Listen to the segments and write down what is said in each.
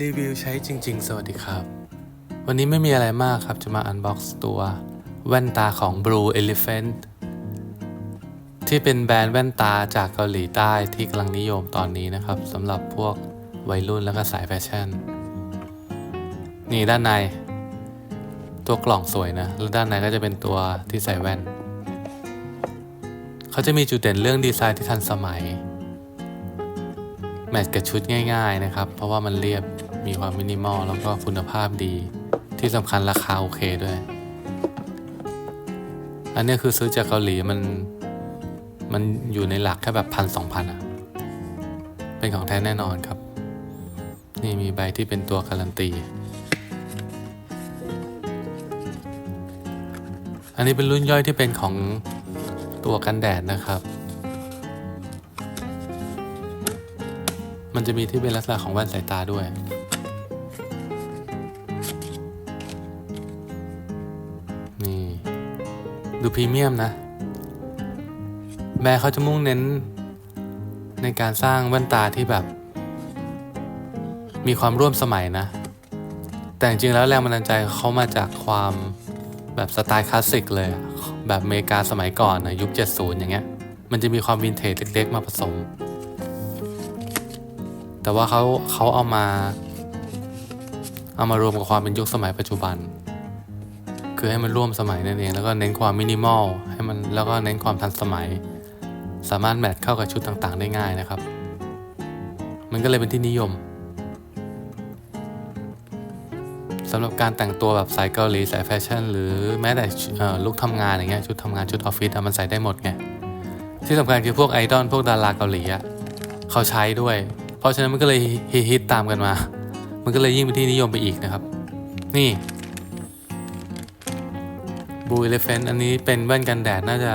รีวิวใช้จริง ๆ สวัสดีครับ วันนี้ไม่มีอะไรมากครับ จะมาอันบ็อกซ์ตัวแว่นตาของ Blue Elephant ที่เป็นแบรนด์แว่นตาจากเกาหลีใต้ที่กำลังนิยมตอนนี้นะครับสำหรับพวกวัยรุ่นแล้วก็สายแฟชั่น นี่ด้านใน ตัวกล่องสวยนะ แล้วด้านในก็จะเป็นตัวที่ใส่แว่น เขาจะมีจุดเด่นเรื่องดีไซน์ที่ทันสมัย แมทกับชุดง่าย ๆนะครับ เพราะว่ามันเรียบ มีความมินิมอลแล้วก็คุณภาพดี ที่สำคัญราคาโอเคด้วย อันนี้คือซื้อจากเกาหลีมัน มันอยู่ในหลักแค่แบบพันสองพันอะเป็นของแท้แน่นอนครับ นี่มีใบที่เป็นตัวการันตี อันนี้เป็นรุ่นย่อยที่เป็นของตัวกันแดดนะครับ มันจะมีที่เป็นลักษณะของแว่นสายตาด้วย ดูพรีเมียมนะแบร์เขาจะมุ่งเน้น ในการสร้างแว่นตาที่แบบ มีความร่วมสมัยนะ แต่จริงๆแล้วแรงบันดาลใจเขามาจากความแบบสไตล์คลาสสิกเลย แบบอเมริกาสมัยก่อนนะยุค 70 อย่างเงี้ย มันจะมีความวินเทจเล็ก ๆ มาผสม แต่ว่าเขาเขาเอามา เอามารวมกับความเป็นยุคสมัยปัจจุบัน คือให้มันร่วมสมัยนั่นเอง แล้วก็เน้นความมินิมอลให้มันแล้วก็เน้นความทันสมัย สามารถแมทเข้ากับชุดต่างๆ ได้ง่ายนะครับ มันก็เลยเป็นที่นิยมสำหรับการแต่งตัวแบบสายเกาหลีสายแฟชั่น หรือแม้แต่ลุคทำงานอย่างเงี้ยชุดทำงานชุดออฟฟิศมันใส่ได้หมดไงที่สำคัญคือพวกไอดอลพวกดาราเกาหลีอะเขาใช้ด้วย เพราะฉะนั้นมันก็เลยฮิตตามกันมา มันก็เลยยิ่งเป็นที่นิยมไปอีกนะครับ นี่ บูเอเลฟเฟนอันนี้เป็นแว่นกันแดดน่าจะ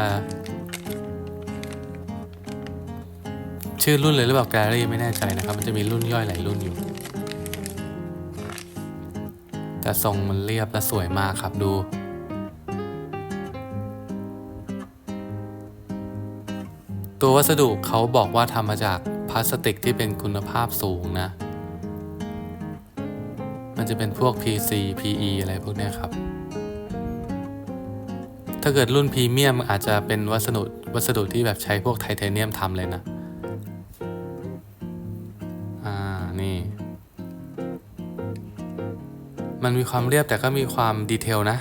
ชื่อรุ่นเลยหรือเปล่าแกลลี่ไม่แน่ใจนะครับ มันจะมีรุ่นย่อยหลายรุ่นอยู่ แต่ทรงมันเรียบและสวยมากครับดูตัววัสดุเขาบอกว่าทำมาจากพลาสติกที่เป็นคุณภาพสูงนะ มันจะเป็นพวก PC PE อะไรพวกนี้ครับ ถ้าเกิดรุ่นพรีเมียมอาจจะเป็นวัสดุวัสดุที่แบบใช้พวกไทเทเนียมทำเลยนะ อ่า นี่ มันมีความเรียบแต่ก็มีความดีเทลนะ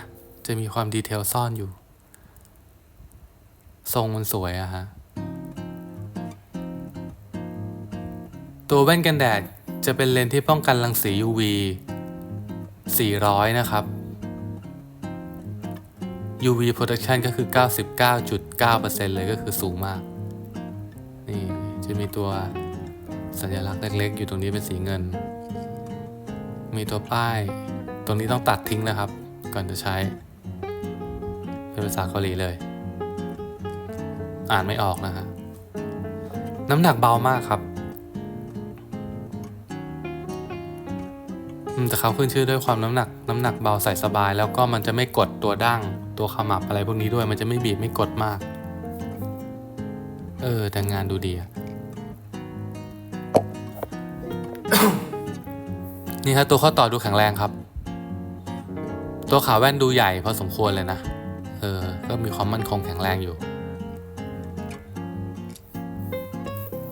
จะมีความดีเทลซ่อนอยู่ ทรงมันสวยอะฮะ ตัวแว่นกันแดดจะเป็นเลนส์ที่ป้องกันรังสี UV 400 นะครับ UV protection ก็คือ 99.9%เลยก็คือสูงมาก นี่จะมีตัวสัญลักษณ์เล็กๆ อยู่ตรงนี้เป็นสีเงิน มีตัวป้าย ตรงนี้ต้องตัดทิ้งนะครับ ก่อนจะใช้ เป็นภาษาเกาหลีเลย อ่านไม่ออกนะฮะ น้ำหนักเบามากครับมแต่เขาขึ้นชื่อด้วยความน้ำหนัก น้ำหนักเบาใส่สบาย แล้วก็มันจะไม่กดตัวดั้ง ตัวขมับอะไรพวกนี้ด้วยมันจะไม่บีบไม่กดมาก เออ แต่งานดูดีอะนี่ครับตัวข้อต่อดูแข็งแรงครับ ตัวขาแว่นดูใหญ่พอสมควรเลยนะ เออ ก็มีความมั่นคงแข็งแรงอยู่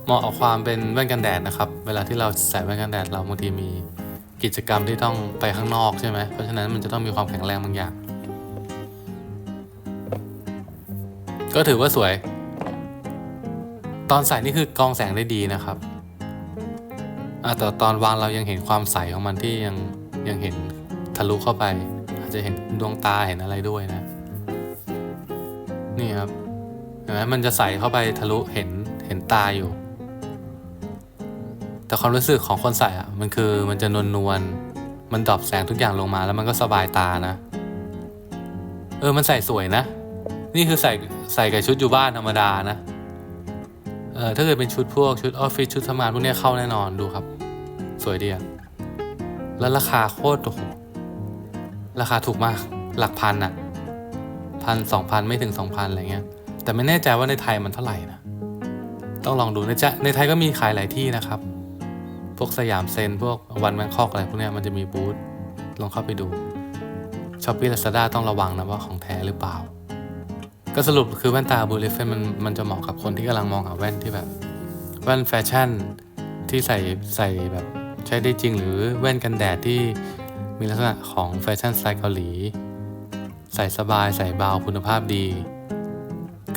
เหมาะกับความเป็นแว่นกันแดดนะครับ เวลาที่เราใส่แว่นกันแดดเราบางทีมีกิจกรรมที่ต้องไปข้างนอกใช่ไหม เพราะฉะนั้นมันจะต้องมีความแข็งแรงบางอย่าง ก็ถือว่าสวย ตอนใส่นี่คือกองแสงได้ดีนะครับแต่ตอนวางเรายังเห็นความใสของมันที่ยังยังเห็นทะลุเข้าไป อาจจะเห็นดวงตาเห็นอะไรด้วยนะ นี่ครับเห็นไหมมันจะใสเข้าไปทะลุเห็นเห็นตาอยู่ แต่ความรู้สึกของคนใส่อะมันคือมันจะนวลนวลมันดรอปแสงทุกอย่างลงมาแล้วมันก็สบายตานะ เออมันใส่สวยนะ นี่คือใส่ใส่กับชุดอยู่บ้านธรรมดานะ เออถ้าเกิดเป็นชุดพวกชุดออฟฟิศชุดทำงานพวกเนี้ยเข้าแน่นอนดูครับ สวยดีอะแล้วราคาโคตรถูกราคาถูกมากหลักพันอะพันสองพันไม่ถึงสองพันอะไรเงี้ย แต่ไม่แน่ใจว่าในไทยมันเท่าไหร่นะ ต้องลองดูในจะในไทยก็มีขายหลายที่นะครับ พวกสยามเซนพวกวันแบงคอกอะไรพวกเนี้ยมันจะมีบูธลองเข้าไปดูช้อปปี้ลาซาด้าต้องระวังนะว่าของแท้หรือเปล่า ก็สรุปคือแว่นตาบูเลฟเฟนมันมันจะเหมาะกับคนที่กำลังมองหาแว่นที่แบบ แว่นแฟชั่นที่ใส่ใส่แบบใช้ได้จริงหรือแว่นกันแดดที่มีลักษณะของแฟชั่นสไตล์เกาหลี ใส่สบายใส่เบาคุณภาพดี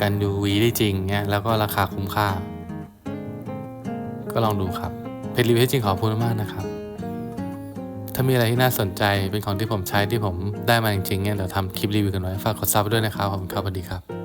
กัน UV ได้จริงเงี้ยแล้วก็ราคาคุ้มค่า ก็ลองดูครับเพจรีวิวให้จริงขอบคุณมากนะครับ ถ้ามีอะไรที่น่าสนใจเป็นของที่ผมใช้ที่ผมได้มาจริงๆเนี่ยเดี๋ยวทำคลิปรีวิวกันไว้ฝากกดซับด้วยนะครับขอบคุณครับสวัสดีครับ